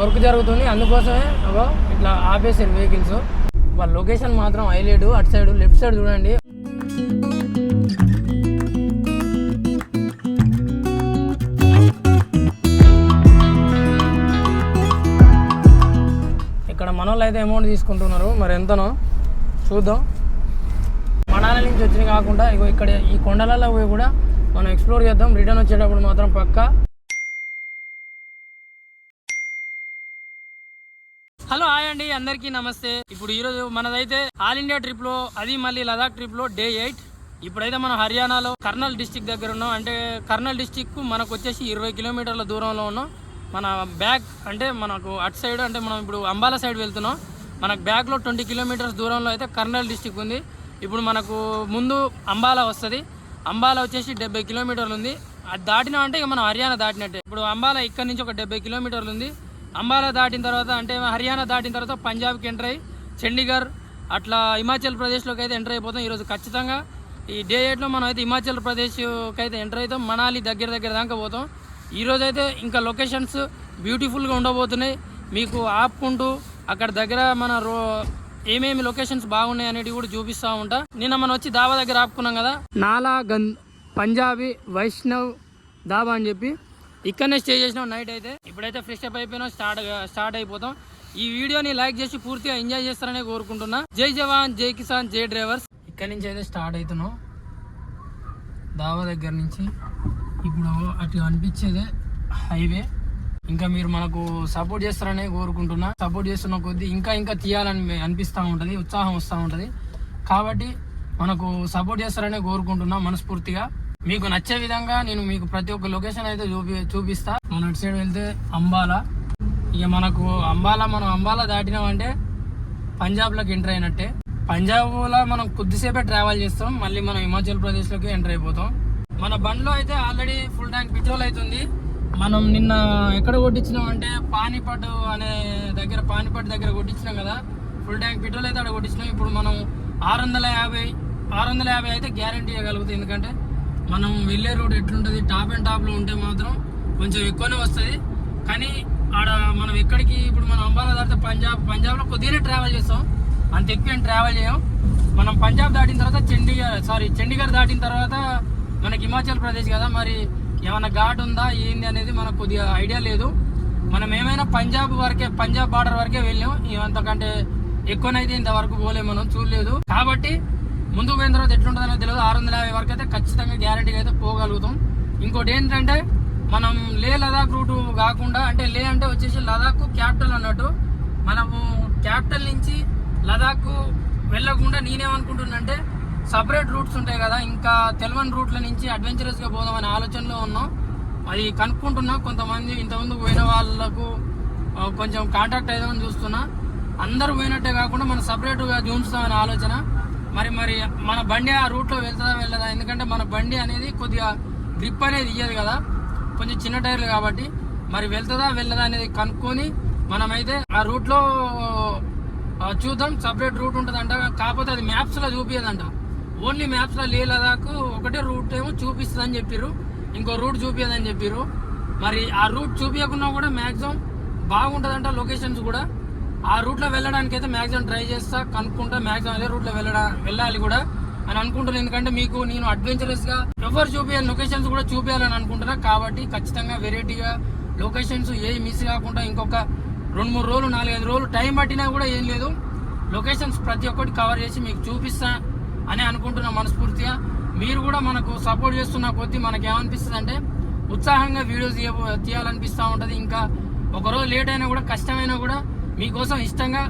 Work జరుగుతుంది. అందుకోసమే అగో ఇట్లా ఆపేసారు వెహికల్స్. వాళ్ళ లొకేషన్ మాత్రం హైలైట్. అటు సైడ్ లెఫ్ట్ సైడ్ చూడండి. ఇక్కడ మనోళ్ళు అయితే అమౌంట్ తీసుకుంటున్నారు. మరి ఎంతనో చూద్దాం. మనాల నుంచి వచ్చినవి కాకుండా ఇగో ఇక్కడ ఈ కొండలలో పోయి కూడా మనం ఎక్స్ప్లోర్ చేద్దాం. రిటర్న్ వచ్చేటప్పుడు మాత్రం పక్కా అండి అందరికీ నమస్తే. ఇప్పుడు ఈరోజు మనదైతే ఆల్ ఇండియా ట్రిప్లో అది మళ్ళీ లదాఖ్ ట్రిప్లో డే ఎయిట్. ఇప్పుడైతే మనం హర్యానాలో కర్నల్ డిస్టిక్ దగ్గర ఉన్నాం. అంటే కర్నల్ డిస్టిక్ మనకు వచ్చేసి ఇరవై కిలోమీటర్ల దూరంలో ఉన్నాం. మన బ్యాక్ అంటే మనకు అటు సైడ్ అంటే మనం ఇప్పుడు అంబాలా సైడ్ వెళ్తున్నాం. మనకు బ్యాక్లో ట్వంటీ కిలోమీటర్స్ దూరంలో అయితే కర్నల్ డిస్టిక్ ఉంది. ఇప్పుడు మనకు ముందు అంబాలా వస్తుంది. అంబాలా వచ్చేసి డెబ్బై కిలోమీటర్లు ఉంది. అది దాటినా అంటే ఇక మనం హర్యానా దాటినట్టే. ఇప్పుడు అంబాలా ఇక్కడ నుంచి ఒక డెబ్బై కిలోమీటర్లు ఉంది. అంబాలా దాటిన తర్వాత అంటే హర్యానా దాటిన తర్వాత పంజాబ్కి ఎంటర్ అయ్యి చండీగఢ్ అట్లా హిమాచల్ ప్రదేశ్లోకి అయితే ఎంటర్ అయిపోతాం ఈరోజు ఖచ్చితంగా. ఈ డే ఎయిట్లో మనం అయితే హిమాచల్ ప్రదేశ్కి అయితే ఎంటర్ అవుతాం మనాలి దగ్గర దగ్గర దాకా పోతాం. ఈరోజు అయితే ఇంకా లొకేషన్స్ బ్యూటిఫుల్గా ఉండబోతున్నాయి. మీకు ఆపుకుంటూ అక్కడ దగ్గర మన రో ఏమేమి లొకేషన్స్ బాగున్నాయి అనేటివి కూడా చూపిస్తూ ఉంటా. నిన్న మనం వచ్చి దాబా దగ్గర ఆపుకున్నాం కదా. నాలా గంద్ పంజాబీ వైష్ణవ్ దాబా అని చెప్పి ఇక్కడనే స్టే చేసినాం నైట్ అయితే. ఇప్పుడైతే ఫ్రెష్ అప్ అయిపోయినాం స్టార్ట్ స్టార్ట్ అయిపోతాం. ఈ వీడియోని లైక్ చేసి పూర్తిగా ఎంజాయ్ చేస్తారనే కోరుకుంటున్నా. జై జవాన్ జై కిసాన్ జై డ్రైవర్స్. ఇక్కడ నుంచి అయితే స్టార్ట్ అవుతున్నాం. దావా దగ్గర నుంచి. ఇప్పుడు అటు అనిపించేదే హైవే ఇంకా మీరు మనకు సపోర్ట్ చేస్తారనే కోరుకుంటున్నా. సపోర్ట్ చేస్తున్న కొద్దీ ఇంకా ఇంకా తీయాలని అనిపిస్తూ ఉంటుంది ఉత్సాహం వస్తూ ఉంటుంది. కాబట్టి మనకు సపోర్ట్ చేస్తారనే కోరుకుంటున్నా మనస్ఫూర్తిగా. మీకు నచ్చే విధంగా నేను మీకు ప్రతి ఒక్క లొకేషన్ అయితే చూపి చూపిస్తా. మనం అటు సైడ్ వెళ్తే అంబాలా. ఇక మనకు అంబాలా మనం అంబాలా దాటినామంటే పంజాబ్లోకి ఎంటర్ అయినట్టే. పంజాబ్లో మనం కొద్దిసేపే ట్రావెల్ చేస్తాం. మళ్ళీ మనం హిమాచల్ ప్రదేశ్లోకి ఎంటర్ అయిపోతాం. మన బండ్లో అయితే ఆల్రెడీ ఫుల్ ట్యాంక్ పెట్రోల్ అవుతుంది మనం నిన్న ఎక్కడ కొట్టించినాం అంటే పానీపట్ అనే దగ్గర పానీపట్ దగ్గర కొట్టించినాం కదా. ఫుల్ ట్యాంక్ పెట్రోల్ అయితే అక్కడ కొట్టించినాం. ఇప్పుడు మనం ఆరు వందల యాభై ఆరు వందల యాభై అయితే గ్యారంటీ ఇవ్వగలుగుతుంది ఎందుకంటే మనం వెళ్ళే రోడ్ ఎట్లుంటుంది? టాప్ అండ్ టాప్లో ఉంటే మాత్రం కొంచెం ఎక్కువనే వస్తుంది. కానీ ఆడ మనం ఎక్కడికి ఇప్పుడు మనం అంబాలా దాటితే పంజాబ్ పంజాబ్లో కొద్దిగానే ట్రావెల్ చేస్తాం. అంత ఎక్కువ ట్రావెల్ చేయం. మనం పంజాబ్ దాటిన తర్వాత చండీగఢ్ సారీ చండీగఢ్ దాటిన తర్వాత మనకి హిమాచల్ ప్రదేశ్ కదా. మరి ఏమైనా ఘాట్ ఉందా ఏంది అనేది మనకు కొద్దిగా ఐడియా లేదు. మనం ఏమైనా పంజాబ్ వరకే పంజాబ్ బార్డర్ వరకే వెళ్ళాం. అంతకంటే ఎక్కువనైతే ఇంతవరకు పోలేము మనం చూడలేదు. కాబట్టి ముందుకు పోయిన తర్వాత ఎట్లుంటుందో తెలియదు ఆరు వందల యాభై వరకు అయితే ఖచ్చితంగా గ్యారంటీగా అయితే పోగలుగుతాం. ఇంకోటి ఏంటంటే మనం లే లదాఖ్ రూట్ కాకుండా అంటే లే అంటే వచ్చేసి లదాఖ్ క్యాపిటల్ అన్నట్టు మనము క్యాపిటల్ నుంచి లదాఖ్ వెళ్ళకుండా నేనేమనుకుంటున్నంటే సపరేట్ రూట్స్ ఉంటాయి కదా ఇంకా తెలియని రూట్ల నుంచి అడ్వెంచరస్గా పోదామనే ఆలోచనలో ఉన్నాం. అది కనుక్కుంటున్నా. కొంతమంది ఇంతకుముందు పోయిన వాళ్ళకు కొంచెం కాంటాక్ట్ అయ్యామని చూస్తున్నా. అందరూ పోయినట్టే కాకుండా మనం సపరేట్గా చూపిస్తామనే ఆలోచన. మరి మరి మన బండి ఆ రూట్లో వెళ్తుందా వెళ్ళదా? ఎందుకంటే మన బండి అనేది కొద్దిగా గ్రిప్ అనేది ఇయ్యదు కదా. కొంచెం చిన్న టైర్లు కాబట్టి. మరి వెళ్తుందా వెళ్ళదా అనేది కనుక్కొని మనమైతే ఆ రూట్లో చూద్దాం. సపరేట్ రూట్ ఉంటుందంట. కాకపోతే అది మ్యాప్స్లో చూపించదంట ఓన్లీ మ్యాప్స్లో లే లదాకు ఒకటే రూట్ ఏమో చూపిస్తుంది అని చెప్పారు ఇంకో రూట్ చూపించదని చెప్పారు మరి ఆ రూట్ చూపించకుండా కూడా మ్యాక్సిమం బాగుంటుందంట లొకేషన్స్ కూడా. ఆ రూట్లో వెళ్ళడానికి అయితే మ్యాక్సిమం ట్రై చేస్తా కనుక్కుంటా మ్యాక్సిమం అదే రూట్లో వెళ్ళడా వెళ్ళాలి కూడా. అని అనుకుంటున్నాను ఎందుకంటే మీకు నేను అడ్వెంచరస్గా ఎవరు చూపించాలి లొకేషన్స్ కూడా చూపించాలని అనుకుంటున్నా. కాబట్టి ఖచ్చితంగా వెరైటీగా లొకేషన్స్ ఏ మిస్ కాకుండా ఇంకొక రెండు మూడు రోజులు నాలుగైదు రోజులు టైం పట్టినా కూడా ఏం లేదు. లొకేషన్స్ ప్రతి ఒక్కటి కవర్ చేసి మీకు చూపిస్తా అని అనుకుంటున్నా మనస్ఫూర్తిగా. మీరు కూడా మనకు సపోర్ట్ చేస్తున్న కొద్దీ మనకి ఏమనిపిస్తుంది అంటే ఉత్సాహంగా వీడియోస్ తీయ తీయాలనిపిస్తూ ఉంటుంది. ఇంకా ఒకరోజు లేట్ అయినా కూడా కష్టమైనా కూడా మీకోసం ఇష్టంగా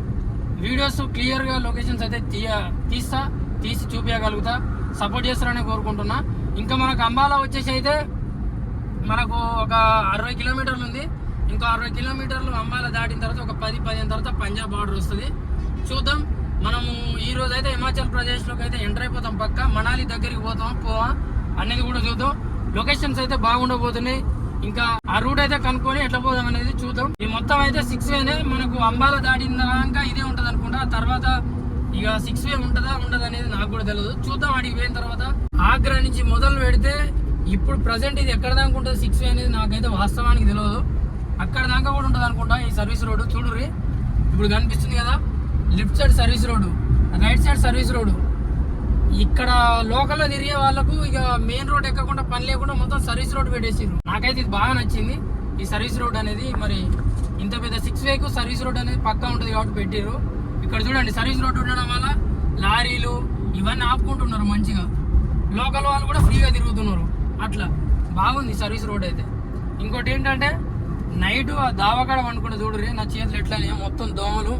వీడియోస్ క్లియర్గా లొకేషన్స్ అయితే తీయ తీస్తా తీసి చూపించగలుగుతా సపోర్ట్ చేస్తారని కోరుకుంటున్నా. ఇంకా మనకు అంబాలా వచ్చేసి అయితే మనకు ఒక అరవై కిలోమీటర్లు ఉంది. ఇంకో అరవై కిలోమీటర్లు అంబాల దాటిన తర్వాత ఒక పది పదిహేను తర్వాత పంజాబ్ బార్డర్ వస్తుంది. చూద్దాం. మనము ఈ రోజు అయితే హిమాచల్ ప్రదేశ్లోకి అయితే ఎంటర్ అయిపోతాం పక్క. మనాలి దగ్గరికి పోతాం పోవా. అనేది కూడా చూద్దాం. లొకేషన్స్ అయితే బాగుండబోతున్నాయి. ఇంకా ఆ రూట్ అయితే కనుక్కొని ఎట్లా పోదాం అనేది చూద్దాం. ఈ మొత్తం అయితే సిక్స్ వేనే మనకు అంబాల దాటినాక ఇదే ఉంటది అనుకుంటా. ఆ తర్వాత ఇక సిక్స్ వే ఉంటుందా ఉండదు అనేది నాకు కూడా తెలియదు చూద్దాం అడిగి పోయిన తర్వాత. ఆగ్రా నుంచి మొదలు పెడితే ఇప్పుడు ప్రజెంట్ ఇది ఎక్కడ దాకా ఉంటుంది సిక్స్ వే అనేది నాకైతే వాస్తవానికి తెలియదు అక్కడ దాకా కూడా ఉంటుంది అనుకుంటా ఈ సర్వీస్ రోడ్డు చూడురి ఇప్పుడు కనిపిస్తుంది కదా left side service road right side service road ఇక్కడ లోకల్లో తిరిగే వాళ్ళకు ఇక మెయిన్ రోడ్ ఎక్కకుండా పని లేకుండా మొత్తం సర్వీస్ రోడ్ పెట్టేసారు నాకైతే ఇది బాగా నచ్చింది. ఈ సర్వీస్ రోడ్ అనేది మరి ఇంత పెద్ద సిక్స్ వేకు సర్వీస్ రోడ్ అనేది పక్కా ఉంటుంది కాబట్టి పెట్టారు ఇక్కడ చూడండి సర్వీస్ రోడ్ ఉండడం వల్ల లారీలు ఇవన్నీ ఆపుకుంటున్నారు మంచిగా. లోకల్ వాళ్ళు కూడా ఫ్రీగా తిరుగుతున్నారు. అట్లా బాగుంది సర్వీస్ రోడ్ అయితే. ఇంకోటి ఏంటంటే నైట్ ఆ దావకాడ అనుకుంటే చూడరు నా చేతులు ఎట్లా మొత్తం దోమలు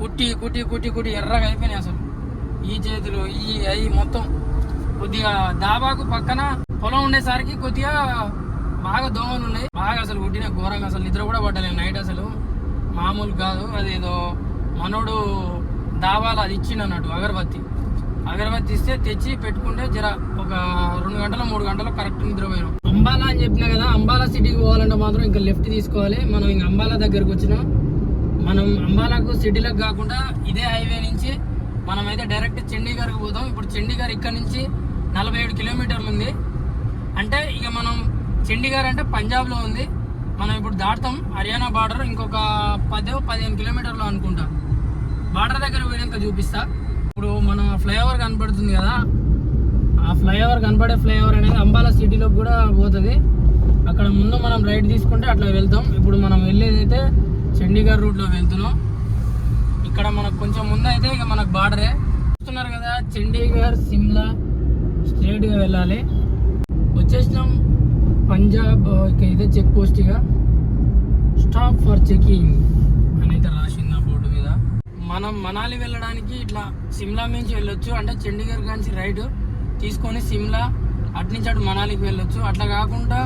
కుట్టి కుట్టి కుట్టి కుట్టి ఎర్రగా అయిపోయినాయి అసలు. ఈ చేతులు ఈ అవి మొత్తం కొద్దిగా దాబాకు పక్కన పొలం ఉండేసరికి కొద్దిగా బాగా దోమలు ఉన్నాయి. బాగా అసలు కుట్టిన ఘోరంగా. అసలు నిద్ర కూడా పడ్డలేదు నైట్ అసలు. మామూలు కాదు. అదేదో మనోడు దాబాలు అది ఇచ్చిండు అన్నట్టు అగరబత్తి. అగరబత్తి ఇస్తే తెచ్చి పెట్టుకుంటే జర ఒక రెండు గంటల మూడు గంటలు కరెక్ట్ నిద్రపోయాం అంబాలా అని చెప్పినా కదా అంబాలా సిటీకి పోవాలంటే మాత్రం ఇంకా లెఫ్ట్ తీసుకోవాలి. మనం ఇంకా అంబాలా దగ్గరకు వచ్చినాం. మనం అంబాలకు సిటీలకు కాకుండా ఇదే హైవే నుంచి మనం అయితే డైరెక్ట్ చండీగఢ్కి పోతాం ఇప్పుడు చండీగఢ్ ఇక్కడ నుంచి నలభై ఏడు కిలోమీటర్లు ఉంది. అంటే ఇక మనం చండీగఢ్ అంటే పంజాబ్లో ఉంది. మనం ఇప్పుడు దాటుతాం. హర్యానా బార్డర్ ఇంకొక పదో పదిహేను కిలోమీటర్లు అనుకుంటా. బార్డర్ దగ్గర పోయినాక చూపిస్తా. ఇప్పుడు మన ఫ్లైఓవర్ కనపడుతుంది కదా. ఆ ఫ్లైఓవర్ కనపడే ఫ్లైఓవర్ అనేది అంబాలా సిటీలోకి కూడా పోతుంది. అక్కడ ముందు మనం రైట్ తీసుకుంటే అట్లా వెళ్తాం. ఇప్పుడు మనం వెళ్ళేది అయితే చండీగఢ్ రూట్లో వెళ్తున్నాం. ఇక్కడ మనకు కొంచెం ముందు అయితే ఇక మనకు బార్డరే చూస్తున్నారు కదా చండీగఢ్ సిమ్లా స్ట్రేట్గా వెళ్ళాలి. వచ్చేసినాం పంజాబ్ ఇదే చెక్ పోస్ట్ ఇక. స్టాప్ ఫర్ చెకింగ్ అని అయితే రాసింది ఆ బోర్డు మీద. మనం మనాలి వెళ్ళడానికి ఇట్లా సిమ్లా నుంచి వెళ్ళొచ్చు అంటే చండీగఢ్ కాంచి రైడ్ తీసుకొని సిమ్లా అటు నుంచి అటు మనాలికి వెళ్ళొచ్చు. అట్లా కాకుండా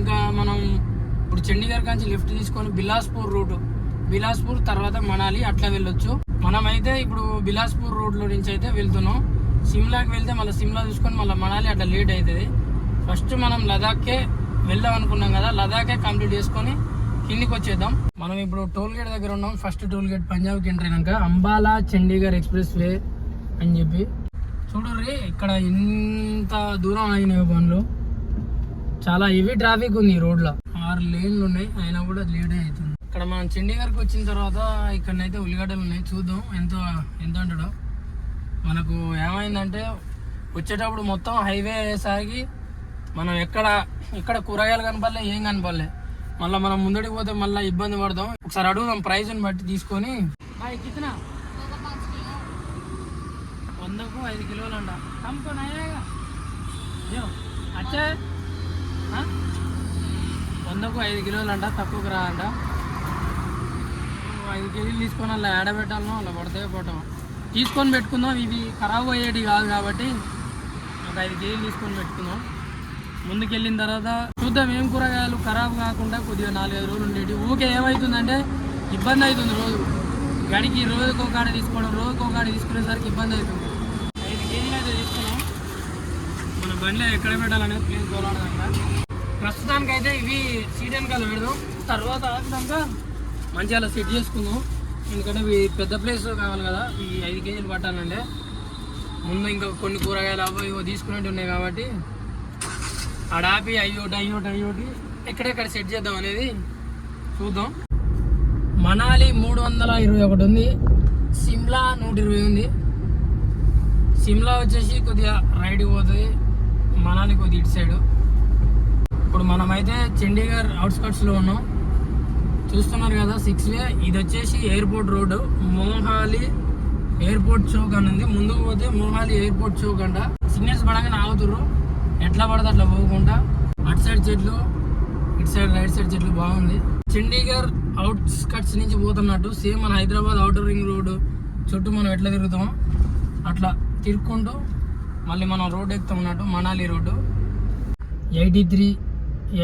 ఇంకా మనం ఇప్పుడు చండీగఢ్ కాంచి లెఫ్ట్ తీసుకొని బిలాస్పూర్ రూటు. బిలాస్పూర్ తర్వాత మనాలి అట్లా వెళ్ళొచ్చు. మనమైతే ఇప్పుడు బిలాస్పూర్ రోడ్లో నుంచి అయితే వెళ్తున్నాం. సిమ్లాకి వెళ్తే మళ్ళీ సిమ్లా చూసుకొని మళ్ళీ మనాలి అట్లా లేట్ అవుతుంది ఫస్ట్ మనం లదాఖ్కే వెళ్దాం అనుకున్నాం కదా లదాఖే కంప్లీట్ చేసుకొని కిందికి వచ్చేద్దాం. మనం ఇప్పుడు టోల్ గేట్ దగ్గర ఉన్నాం. ఫస్ట్ టోల్ గేట్ పంజాబ్కి ఎంటర్ అయినాక అంబాలా చండీగఢ్ ఎక్స్ప్రెస్ వే అని చెప్పి. చూడర్రి ఇక్కడ ఇంత దూరం అయినాయి పనులు చాలా హెవీ ట్రాఫిక్ ఉంది ఈ రోడ్లో. ఆరు లేన్లు ఉన్నాయి అయినా కూడా లేట్ అవుతుంది ఇక్కడ మనం చండీగఢ్కి వచ్చిన తర్వాత ఇక్కడనైతే ఉల్లిగడ్డలు ఉన్నాయి. చూద్దాం ఎంత ఎంత అంటాడో. మనకు ఏమైందంటే వచ్చేటప్పుడు మొత్తం హైవే సాగి మనం ఎక్కడ ఇక్కడ కూరగాయలు కనపడలే ఏం కనపడలే. మళ్ళీ మనం ముందడికి పోతే మళ్ళీ ఇబ్బంది పడదాం. ఒకసారి అడుగుదాం ప్రైజ్ని బట్టి తీసుకొని. కితనా వందకు ఐదు కిలోలు అంట కమ్కో అచ్చా. వందకు ఐదు కిలోలు అంట తక్కువకు రా అంట ఐదు కేజీలు తీసుకొని అలా ఏడబెట్టాలనో అలా పడతాయో పోవటం తీసుకొని పెట్టుకుందాం. ఇవి ఖరాబ్ అయ్యేటి కాదు కాబట్టి ఒక ఐదు కేజీలు తీసుకొని పెట్టుకుందాం. ముందుకెళ్ళిన తర్వాత చూద్దాం ఏం కూరగాయలు ఖరాబ్ కాకుండా కొద్దిగా నాలుగైదు రోజులు ఉండేవి ఊకే ఏమవుతుందంటే ఇబ్బంది అవుతుంది రోజు. గడికి రోజుకు ఒక కాడ తీసుకోవడం రోజుకు ఒక తీసుకునేసరికి ఇబ్బంది అవుతుంది. ఐదు కేజీలు అయితే తీసుకున్నాం. మన బండిలో ఎక్కడ పెట్టాలనేది ప్లేస్ పోరాడదంట ప్రస్తుతానికి అయితే ఇవి సీడెన్ కాలు పెడదాం. తర్వాత ఆపినాక మంచిగా అలా సెట్ చేసుకుందాం. ఎందుకంటే ఇవి పెద్ద ప్లేస్ కావాలి కదా ఈ ఐదు కేజీలు పట్టాలంటే. ముందు ఇంకా కొన్ని కూరగాయలు అవి ఇవో తీసుకునేవి ఉన్నాయి కాబట్టి ఆడాపి అయ్యోటి అయ్యోటి అయ్యోటి ఎక్కడెక్కడ సెట్ చేద్దాం అనేది చూద్దాం. మనాలి మూడు వందల ఇరవై ఒకటి ఉంది. సిమ్లా నూట ఇరవై ఉంది. సిమ్లా వచ్చేసి కొద్దిగా రైడ్ పోతుంది. మనాలి కొద్దిగా ఇటు సైడు ఇప్పుడు మనమైతే చండీగఢ్ అవుట్స్కట్స్లో ఉన్నాం. చూస్తున్నారు కదా సిక్స్ వే ఇది వచ్చేసి airport road. Mohali airport chowk అని ఉంది ముందుకు పోతే మోహాలి ఎయిర్పోర్ట్ చౌక్ అంట. సిగ్నల్స్ పడగానే ఆగుతుర్రు. ఎట్లా పడితే అట్లా పోకుండా. అటు సైడ్ చెట్లు ఇటు సైడ్ రైట్ సైడ్ చెట్లు బాగుంది. చండీగఢ్ అవుట్స్కట్స్ నుంచి పోతున్నట్టు. సేమ్ మన హైదరాబాద్ అవుటర్ రింగ్ రోడ్ చుట్టూ మనం ఎట్లా తిరుగుతామో అట్లా తిరుక్కుంటూ మళ్ళీ మనం రోడ్ ఎక్కుతాం ఉన్నట్టు Manali road. Eighty three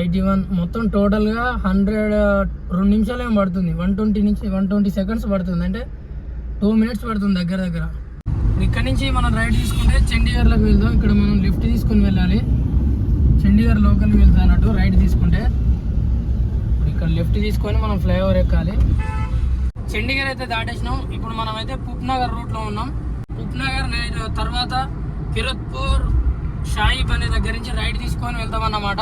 eighty one మొత్తం టోటల్గా హండ్రెడ్ రెండు నిమిషాలు ఏం పడుతుంది. వన్ ట్వంటీ నుంచి వన్ ట్వంటీ సెకండ్స్ పడుతుంది. అంటే టూ మినిట్స్ పడుతుంది దగ్గర దగ్గర. ఇక్కడ నుంచి మనం రైడ్ తీసుకుంటే చండీగఢ్లోకి వెళ్దాం. ఇక్కడ మనం లిఫ్ట్ తీసుకుని వెళ్ళాలి. చండీగఢ్ లోకల్కి వెళ్తా అన్నట్టు రైడ్ తీసుకుంటే. ఇక్కడ లెఫ్ట్ తీసుకొని మనం ఫ్లైఓవర్ ఎక్కాలి. చండీగఢ్ అయితే దాటేసినాం. ఇప్పుడు మనం అయితే పుప్నగర్ రూట్లో ఉన్నాం. పుప్నగర్ తర్వాత కిరత్పూర్ షాయిబ్ అనే దగ్గర నుంచి రైడ్ తీసుకొని వెళ్తాం అన్నమాట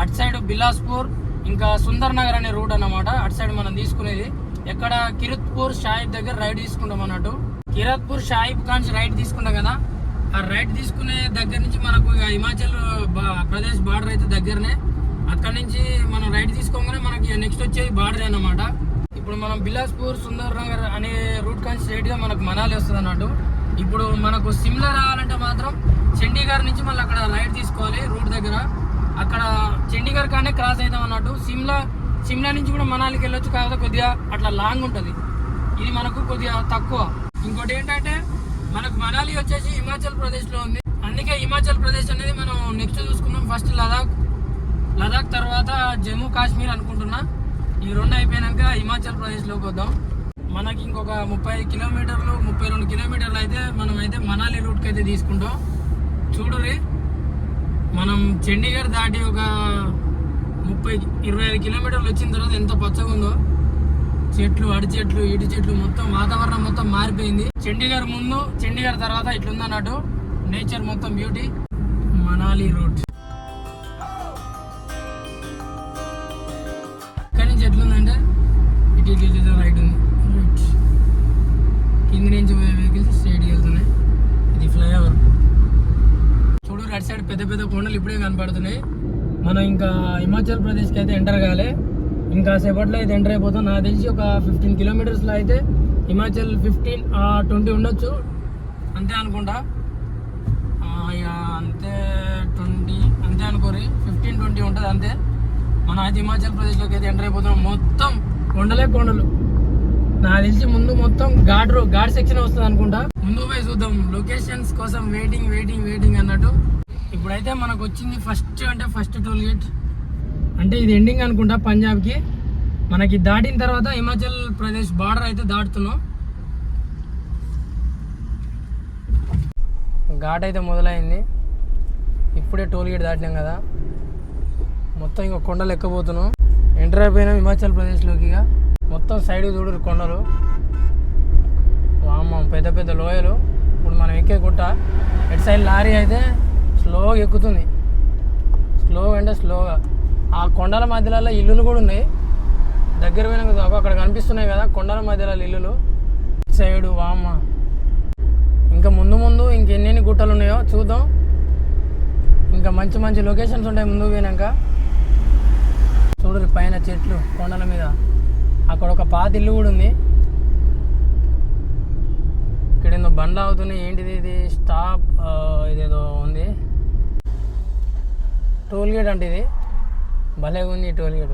అటు సైడ్ బిలాస్పూర్ ఇంకా సుందర్ నగర్ అనే రూట్ అన్నమాట. అటు సైడ్ మనం తీసుకునేది. ఎక్కడ కిరత్పూర్ షాయిబ్ దగ్గర రైట్ తీసుకుంటాం అన్నట్టు. కిరత్పూర్ షాయిబ్ కాన్స్ రైట్ తీసుకుంటాం కదా. ఆ రైట్ తీసుకునే దగ్గర నుంచి మనకు ఇక హిమాచల్ బా- ప్రదేశ్ బార్డర్ అయితే దగ్గరనే. అక్కడ నుంచి మనం రైట్ తీసుకోగానే మనకి నెక్స్ట్ వచ్చేది బార్డర్ అన్నమాట. ఇప్పుడు మనం బిలాస్పూర్ సుందర్ నగర్ అనే రూట్ కానీ స్ట్రైట్గా మనకు మనాలి వస్తుంది అన్నట్టు. ఇప్పుడు మనకు సిమ్లా రావాలంటే మాత్రం చండీగఢ్ నుంచి మళ్ళీ అక్కడ రైట్ తీసుకోవాలి రూట్ దగ్గర. అక్కడ చండీగఢ్ కానే క్రాస్ అవుతాం అన్నట్టు. సిమ్లా సిమ్లా నుంచి కూడా మనాలికి వెళ్ళొచ్చు కాకపోతే కొద్దిగా అట్లా లాంగ్ ఉంటుంది. ఇది మనకు కొద్దిగా తక్కువ. ఇంకోటి ఏంటంటే మనకు మనాలి వచ్చేసి హిమాచల్ ప్రదేశ్లో ఉంది. అందుకే హిమాచల్ ప్రదేశ్ అనేది మనం నెక్స్ట్ చూసుకున్నాం. ఫస్ట్ లదాఖ్. లదాఖ్ తర్వాత జమ్మూ కాశ్మీర్ అనుకుంటున్నా. ఈ రెండు అయిపోయినాక హిమాచల్ ప్రదేశ్లోకి వద్దాం. మనకి ఇంకొక ముప్పై కిలోమీటర్లు ముప్పై రెండు కిలోమీటర్లు అయితే మనం అయితే మనాలి రూట్కి అయితే తీసుకుంటాం. చూడురి మనం చండీగఢ్ దాటి ఒక ముప్పై ఇరవై ఐదు కిలోమీటర్లు వచ్చిన తర్వాత ఎంత పచ్చగా ఉందో చెట్లు అడి చెట్లు ఇటు చెట్లు మొత్తం వాతావరణం మొత్తం మారిపోయింది. చండీగఢ్ ముందు చండీగఢ్ తర్వాత ఇట్లుందన్నట్టు. నేచర్ మొత్తం బ్యూటీ మనాలి రూట్ పెద్ద పెద్ద కొండలు ఇప్పుడే కనపడుతున్నాయి. మనం ఇంకా హిమాచల్ ప్రదేశ్కి అయితే ఎంటర్ కాలే. ఇంకా సేపట్లో అయితే ఎంటర్ అయిపోతాం. నాకు తెలిసి ఒక ఫిఫ్టీన్ కిలోమీటర్స్లో అయితే హిమాచల్ ఫిఫ్టీన్ ట్వంటీ ఉండొచ్చు. అంతే అనుకుంటా. ఇక అంతే ట్వంటీ అంతే అనుకోరి ఫిఫ్టీన్ ట్వంటీ ఉంటుంది అంతే. మనం అయితే హిమాచల్ ప్రదేశ్లోకి అయితే ఎంటర్ అయిపోతున్నాం. మొత్తం కొండలే కొండలు. నాకు తెలిసి ముందు మొత్తం ఘాట్ రో ఘాట్ సెక్షన్ వస్తుంది అనుకుంటా. ముందు పోయి చూద్దాం. లొకేషన్స్ కోసం వెయిటింగ్ వెయిటింగ్ వెయిటింగ్ అన్నట్టు. ఇప్పుడైతే మనకు వచ్చింది ఫస్ట్ అంటే ఫస్ట్ టోల్ గేట్ అంటే ఇది ఎండింగ్ అనుకుంటా పంజాబ్కి. మనకి దాటిన తర్వాత హిమాచల్ ప్రదేశ్ బార్డర్ అయితే దాటుతున్నాం. ఘాట్ అయితే మొదలైంది. ఇప్పుడే టోల్ గేట్ దాటినాం కదా. మొత్తం ఇంకా కొండలు ఎక్కబోతున్నాం ఎంటర్ అయిపోయినాం హిమాచల్ ప్రదేశ్లోకి ఇక. మొత్తం సైడ్ చూడరు కొండలు. వామ్మ పెద్ద పెద్ద లోయలు. ఇప్పుడు మనం ఎక్కే గుట్ట. ఎటు సైడ్ లారీ అయితే స్లోగా ఎక్కుతుంది. స్లో అంటే స్లోగా. ఆ కొండల మధ్యలో ఇల్లులు కూడా ఉన్నాయి. దగ్గర పోయినాక అక్కడ కనిపిస్తున్నాయి కదా కొండల మధ్యలో ఇల్లులు. సైడు వామ్మ. ఇంకా ముందు ముందు ఇంకెన్నెన్ని గుట్టలు ఉన్నాయో చూద్దాం. ఇంకా మంచి మంచి లొకేషన్స్ ఉంటాయి ముందు పోయినాక. చూడరు పైన చెట్లు కొండల మీద. అక్కడ ఒక పాత ఇల్లు కూడా ఉంది. ఇక్కడ ఏందో బండ్లు అవుతున్నాయి ఏంటిది ఇది? స్టాప్ ఇదేదో ఉంది. టోల్ గేట్ అంటే ఇది భలేగా ఉంది ఈ టోల్ గేట్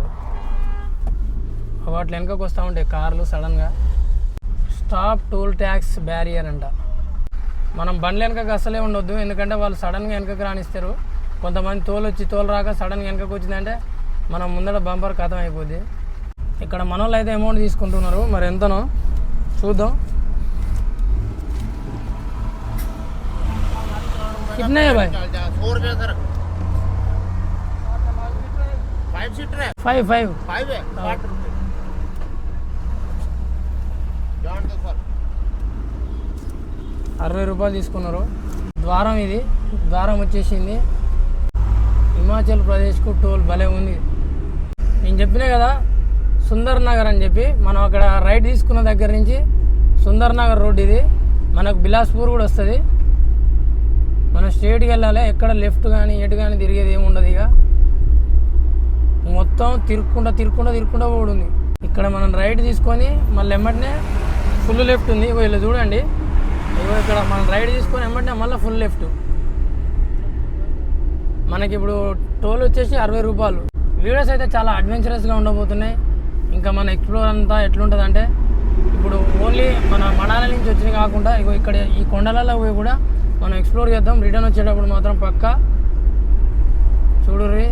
వాటి వెనకకు వస్తూ ఉంటాయి కార్లు సడన్గా స్టాప్ టోల్ ట్యాక్స్ బ్యారియర్ అంట మనం బండ్ల వెనకకు అసలే ఉండొద్దు ఎందుకంటే వాళ్ళు సడన్గా వెనకకు రానిస్తారు కొంతమంది తోలు వచ్చి తోలు రాక సడన్గా వెనకకు వచ్చిందంటే మనం ముందర బంపర్ కథం అయిపోద్ది ఇక్కడ మన వాళ్ళు అయితే అమౌంట్ తీసుకుంటున్నారు మరి ఎంతనో చూద్దాం कितने है भाई चल जा सौ रुपये sir five seater five five five అరవై రూపాయలు తీసుకున్నారు. ద్వారం ఇది. ద్వారం వచ్చేసింది. హిమాచల్ ప్రదేశ్కు టోల్ భలే ఉంది. నేను చెప్పినా కదా సుందర్ నగర్ అని చెప్పి మనం అక్కడ రైడ్ తీసుకున్న దగ్గర నుంచి సుందర్ నగర్ రోడ్ ఇది. మనకు బిలాస్పూర్ కూడా వస్తుంది. మనం స్ట్రేట్కి వెళ్ళాలి. ఎక్కడ లెఫ్ట్ కానీ ఎటు కానీ తిరిగేది ఏమి ఉండదు ఇక. మొత్తం తిరుక్కుండా తిరుక్కుండా తిరుక్కుండా పోడుంది. ఇక్కడ మనం రైట్ తీసుకొని మళ్ళీ ఎమ్మటనే ఫుల్ లెఫ్ట్ ఉంది. వీళ్ళు ఇలా చూడండి. ఇగో ఇక్కడ మనం రైట్ తీసుకొని ఎమ్మటనే మళ్ళీ ఫుల్ లెఫ్ట్ మనకి ఇప్పుడు టోల్ వచ్చేసి అరవై రూపాయలు. వీడియోస్ అయితే చాలా అడ్వెంచరస్గా ఉండబోతున్నాయి. ఇంకా మన ఎక్స్ప్లోర్ అంతా ఎట్లుంటుంది అంటే ఇప్పుడు ఓన్లీ మన మడాల నుంచి వచ్చినవి కాకుండా ఇగో ఇక్కడ ఈ కొండలలో పోయి కూడా మనం ఎక్స్ప్లోర్ చేద్దాం. రిటర్న్ వచ్చేటప్పుడు మాత్రం పక్కా. చూడుర్రి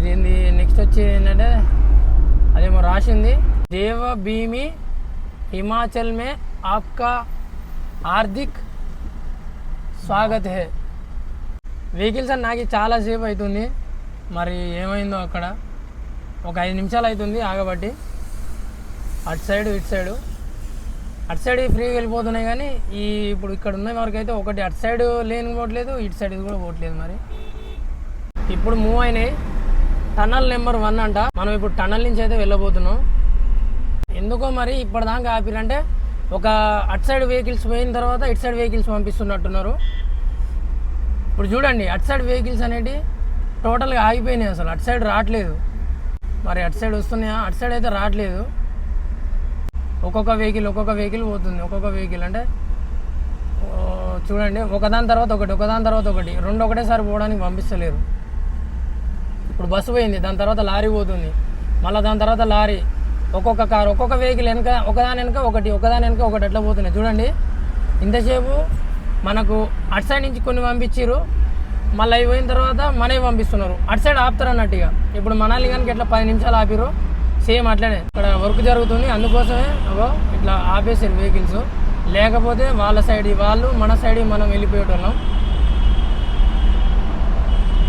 ఇదేంది నెక్స్ట్ వచ్చి ఏంటంటే అదేమో రాసింది. దేవ భీమి హిమాచల్ మే ఆప్కా హార్దిక్ స్వాగత్ హే వెహికల్స్ అని నాకు చాలాసేపు అవుతుంది మరి ఏమైందో అక్కడ? ఒక ఐదు నిమిషాలు అవుతుంది ఆగబట్టి. అటు సైడ్ ఇటు సైడు. అటు సైడ్ ఫ్రీగా వెళ్ళిపోతున్నాయి కానీ ఈ ఇప్పుడు ఇక్కడ ఉన్న వరకు అయితే ఒకటి. అటు సైడ్ లేని పోవట్లేదు ఇటు సైడ్ కూడా పోవట్లేదు మరి. ఇప్పుడు మూవ్ అయినాయి. టనల్ నెంబర్ వన్ అంట. మనం ఇప్పుడు టనల్ నుంచి అయితే వెళ్ళబోతున్నాం. ఎందుకో మరి ఇప్పటిదాకా ఆపిరంటే ఒక అట్ సైడ్ వెహికల్స్ పోయిన తర్వాత ఇట్ సైడ్ వెహికల్స్ పంపిస్తున్నట్టున్నారు. ఇప్పుడు చూడండి అట్ సైడ్ వెహికల్స్ అనేవి టోటల్గా ఆగిపోయినాయి అసలు. అట్ సైడ్ రావట్లేదు. మరి అట్ సైడ్ వస్తున్నాయా? అట్ సైడ్ అయితే రావట్లేదు. ఒక్కొక్క వెహికల్ ఒక్కొక్క వెహికల్ పోతుంది. ఒక్కొక్క వెహికల్ అంటే చూడండి. ఒకదాని తర్వాత ఒకటి ఒకదాని తర్వాత ఒకటి. రెండు ఒకటేసారి పోవడానికి పంపిస్తలేరు ఇప్పుడు బస్సు పోయింది దాని తర్వాత లారీ పోతుంది. మళ్ళీ దాని తర్వాత లారీ. ఒక్కొక్క కారు ఒక్కొక్క వెహికల్ వెనక ఒకదాని వెనక ఒకటి ఒకదాని వెనక ఒకటి ఎట్లా పోతున్నాయి. చూడండి. ఇంతసేపు మనకు అటు సైడ్ నుంచి కొన్ని పంపించారు మళ్ళీ అయిపోయిన తర్వాత మనవి పంపిస్తున్నారు. అటు సైడ్ ఆపుతారు అన్నట్టుగా ఇప్పుడు మనాలి కనుక ఇట్లా పది నిమిషాలు ఆపిరు సేమ్ అట్లనే. ఇక్కడ వర్క్ జరుగుతుంది. అందుకోసమే అగో ఇట్లా ఆపేసారు వెహికల్స్ లేకపోతే వాళ్ళ సైడ్ వాళ్ళు మన సైడ్ మనం వెళ్ళిపోయేటోళ్ళం.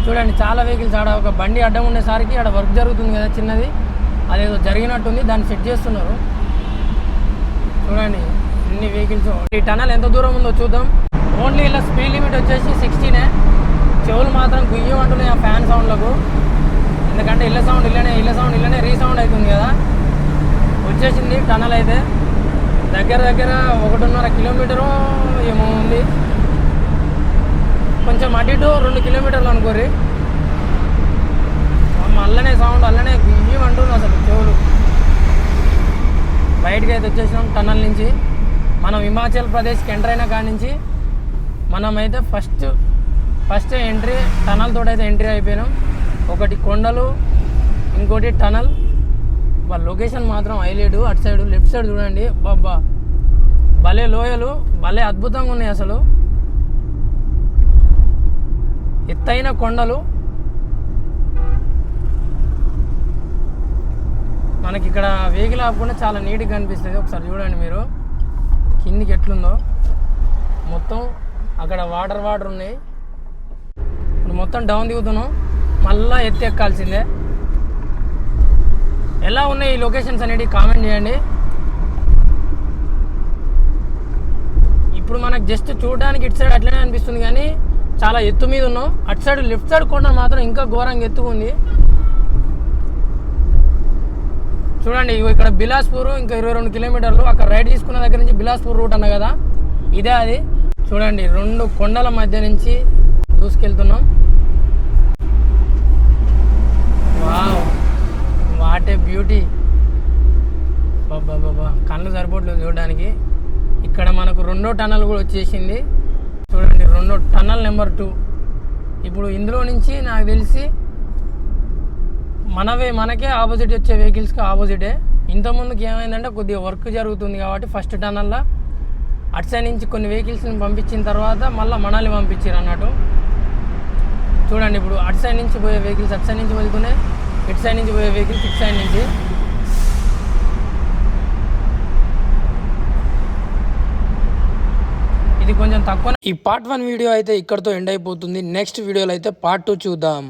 చూడండి చాలా వెహికల్స్ ఆడ ఒక బండి అడ్డం ఉండేసరికి ఆడ వర్క్ జరుగుతుంది కదా చిన్నది. అదేదో జరిగినట్టుంది దాన్ని సెట్ చేస్తున్నారు. చూడండి ఎన్ని వెహికల్స్. ఈ టనల్ ఎంత దూరం ఉందో చూద్దాం. ఓన్లీ ఇలా స్పీడ్ లిమిట్ వచ్చేసి సిక్స్టీనే. చెవులు మాత్రం గుయ్యం అంటున్నాయి ఆ ఫ్యాన్ సౌండ్లకు. ఎందుకంటే ఇళ్ళ సౌండ్ ఇల్లనే ఇళ్ళ సౌండ్ ఇల్లనే రీసౌండ్ అవుతుంది కదా. వచ్చేసింది టనల్ అయితే. దగ్గర దగ్గర ఒకటిన్నర కిలోమీటరు ఏమో ఉంది. కొంచెం అటు ఇటు రెండు కిలోమీటర్లు అనుకోరి అల్లనే సౌండ్ అల్లనే బియ్యం అంటుంది అసలు చెవులు. బయటకి అయితే వచ్చేసినాం టన్నల్ నుంచి. మనం హిమాచల్ ప్రదేశ్కి ఎంటర్ అయిన కాడి నుంచి మనమైతే ఫస్ట్ ఫస్ట్ ఎంట్రీ టనల్ తోటి అయితే ఎంట్రీ అయిపోయినాం. ఒకటి కొండలు ఇంకోటి టనల్ వాళ్ళ లొకేషన్ మాత్రం హైలైట్. అటు సైడ్ లెఫ్ట్ సైడ్ చూడండి. బాబా భలే లోయలు భలే అద్భుతంగా ఉన్నాయి అసలు. ఎత్తైన కొండలు మనకి ఇక్కడ వెహికల్ ఆపకుండా చాలా నీట్గా కనిపిస్తుంది. ఒకసారి చూడండి మీరు. కిందికి ఎట్లుందో. మొత్తం అక్కడ వాటర్ వాటర్ ఉన్నాయి. ఇప్పుడు మొత్తం డౌన్ దిగుతున్నాం. మళ్ళీ ఎత్తి ఎక్కాల్సిందే. ఎలా ఉన్నాయి ఈ లొకేషన్స్ అనేవి కామెంట్ చేయండి. ఇప్పుడు మనకు జస్ట్ చూడడానికి ఇటు సైడ్ అట్లనే అనిపిస్తుంది కానీ చాలా ఎత్తు మీద ఉన్నాం. అటు సైడ్ లెఫ్ట్ సైడ్ కొండ మాత్రం ఇంకా ఘోరంగా ఎత్తు ఉంది. చూడండి ఇగో ఇక్కడ బిలాస్పూర్ ఇంకా ఇరవై రెండు కిలోమీటర్లు అక్కడ రైడ్ తీసుకున్న దగ్గర నుంచి బిలాస్పూర్ రూట్ అన్న కదా? ఇదే అది. చూడండి రెండు కొండల మధ్య నుంచి దూసుకెళ్తున్నాం. Wow what a beauty. బాబా బాబా కళ్ళు సరిపోవట్లేదు చూడడానికి. ఇక్కడ మనకు రెండో టన్నల్ కూడా వచ్చేసింది. చూడండి రెండో టన్నల్ నెంబర్ టూ. ఇప్పుడు ఇందులో నుంచి నాకు తెలిసి మనవే మనకే ఆపోజిట్ వచ్చే వెహికల్స్కి ఆపోజిటే. ఇంతకుముందుకు ఏమైందంటే కొద్దిగా వర్క్ జరుగుతుంది కాబట్టి ఫస్ట్ టన్నల్లో అటు సైడ్ నుంచి కొన్ని వెహికల్స్ని పంపించిన తర్వాత మళ్ళీ మనల్ని పంపించారు అన్నట్టు. చూడండి ఇప్పుడు అటు సైడ్ నుంచి పోయే వెహికల్స్ అటు సైడ్ నుంచి వెళ్తున్నాయి ఇటు సైడ్ నుంచి పోయే వెహికల్స్ ఇటు సైడ్ నుంచి ఇది కొంచెం తక్కువ. ఈ పార్ట్ వన్ వీడియో అయితే ఇక్కడతో ఎండ్ అయిపోతుంది. నెక్స్ట్ వీడియోలో అయితే పార్ట్ టూ చూద్దాం.